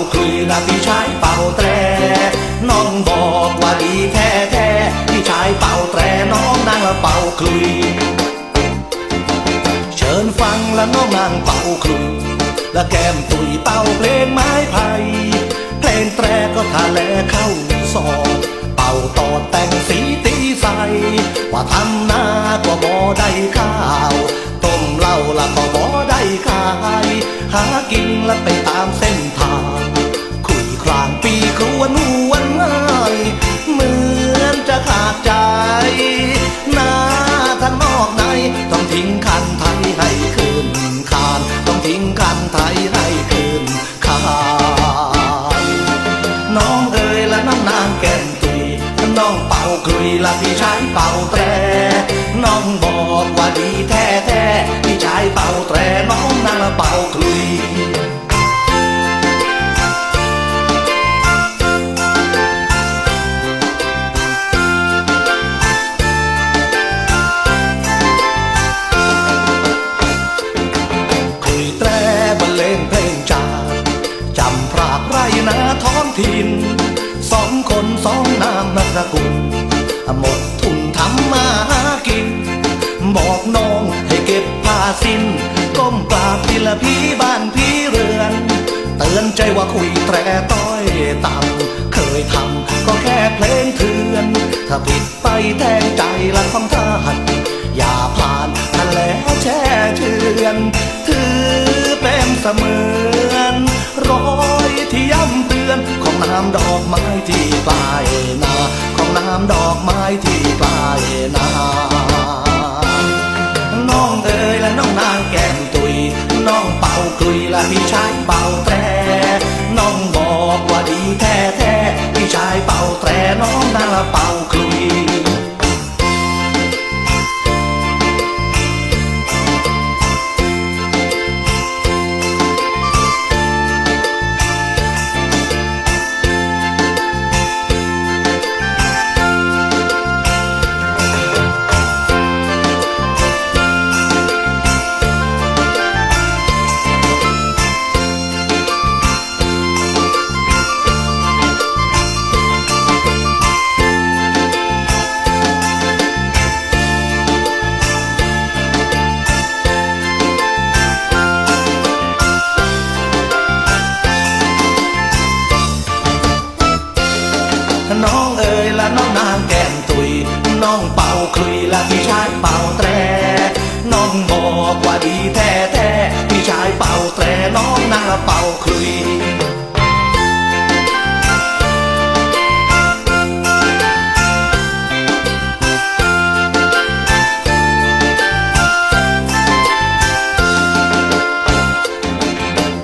เป่าคุยและพี่ชายเป่าแตรน้องบอกว่าดีแท้แท้พี่ชายเป่าแตรน้องนางละเป่าคลุย เชิญฟังและน้องนางเป่าคลุยและแก้มตุยเป่าเพลงไม้ไผ่เพลงแตรก็ทาแลเข้าซองเป่าต่อแต่งสีตีใสว่าทำหน้าก็บ่ได้ข้าวต้มเหล้าละก็บ่ได้ขายหากินและไปตามเส้น น้องเป่าคลุยละพี่ชายเป่าแตรน้องบอกว่าดีแท้แท้พี่ชายเป่าแตรน้องนางเป่าคลุยคุยแตรบรรเลงเพลงจาจำพรากไรนาท้องถิ่นสองคนสองนาม นักกุลหมดทุนทำมาหากิน บอกน้องให้เก็บผ้าสิ้นก้มกราบพี่ละพี่บ้านพี่เรือน เตือนใจว่าคุยแตรต้อยต่ำเคยทำก็แค่เพลงเถื่อน ถ้าผิดไปแทงใจละของท่านอย่าผ่านทะเลแช่เชือนถือเป็นเสมือนรอยที่ย้ำเตือนของน้ำดอกไม้ที่ ดอกไม้ที่ บอกว่าดีแท้แท้พี่ชายเป่าแตรน้องนางเป่าคลุย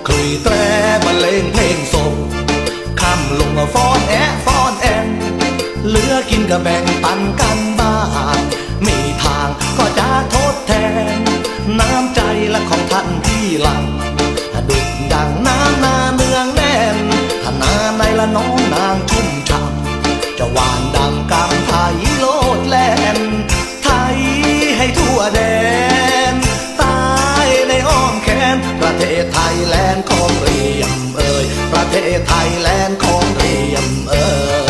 คลุยแตรบรรเลงเพลงส่งคำลงฟ้อนแอะฟ้อนแอนเหลือกินก็แบ่งปันกัน น้องนางชุ่มช่ำจะหวานดังกำไทยโลดแล่นไทยให้ทั่วแดนตายในอ้อมแขน ประเทศไทยแลนด์ของเรียมเอ่ยประเทศไทยแลนด์ของเรียมเอ่ย